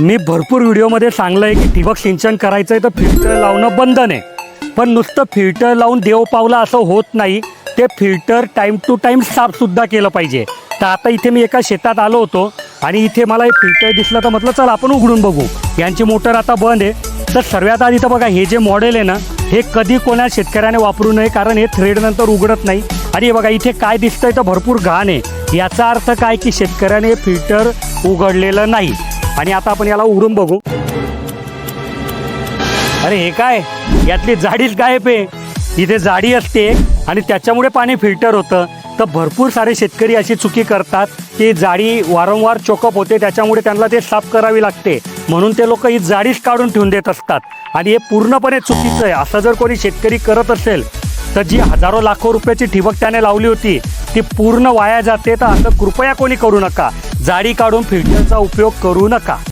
मी भरपूर व्हिडिओमध्ये सांगलं आहे की ठिबक सिंचन करायचं आहे तर फिल्टर लावणं बंधन आहे पण नुसतं फिल्टर लावून देव पावला असं होत नाही ते फिल्टर टाईम टू टाईम साफसुद्धा केलं पाहिजे. तर आता इथे मी एका शेतात आलो होतो आणि इथे मला एक फिल्टर दिसलं तर म्हटलं चल आपण उघडून बघू. यांची मोटर आता बंद आहे. तर सर्वात आधी तर बघा हे जे मॉडेल आहे ना हे कधी कोणा शेतकऱ्याने वापरू नये कारण हे थ्रेड नंतर उघडत नाही. आणि हे बघा इथे काय दिसतंय तर भरपूर घाण आहे. याचा अर्थ काय की शेतकऱ्याने फिल्टर उघडलेलं नाही. आणि आता आपण याला उघडून बघू. अरे हे काय? यातली जाडीच गायब आहे इथे जाडी असते आणि त्याच्यामुळे पाणी फिल्टर होतं. तर भरपूर सारे शेतकरी अशी चुकी करतात की जाडी वारंवार चोकअप होते त्याच्यामुळे त्यांना ते साफ करावी लागते. म्हणून ते लोक ही जाडीच काढून ठेवून देत असतात. आणि हे पूर्णपणे चुकीचं आहे. असं जर कोणी शेतकरी करत असेल तर जी हजारो लाखो रुपयाची ठिबक त्याने लावली होती ती पूर्ण वाया जाते. तर असं कृपया कोणी करू नका. जाळी काढून फिल्टरचा उपयोग करू नका.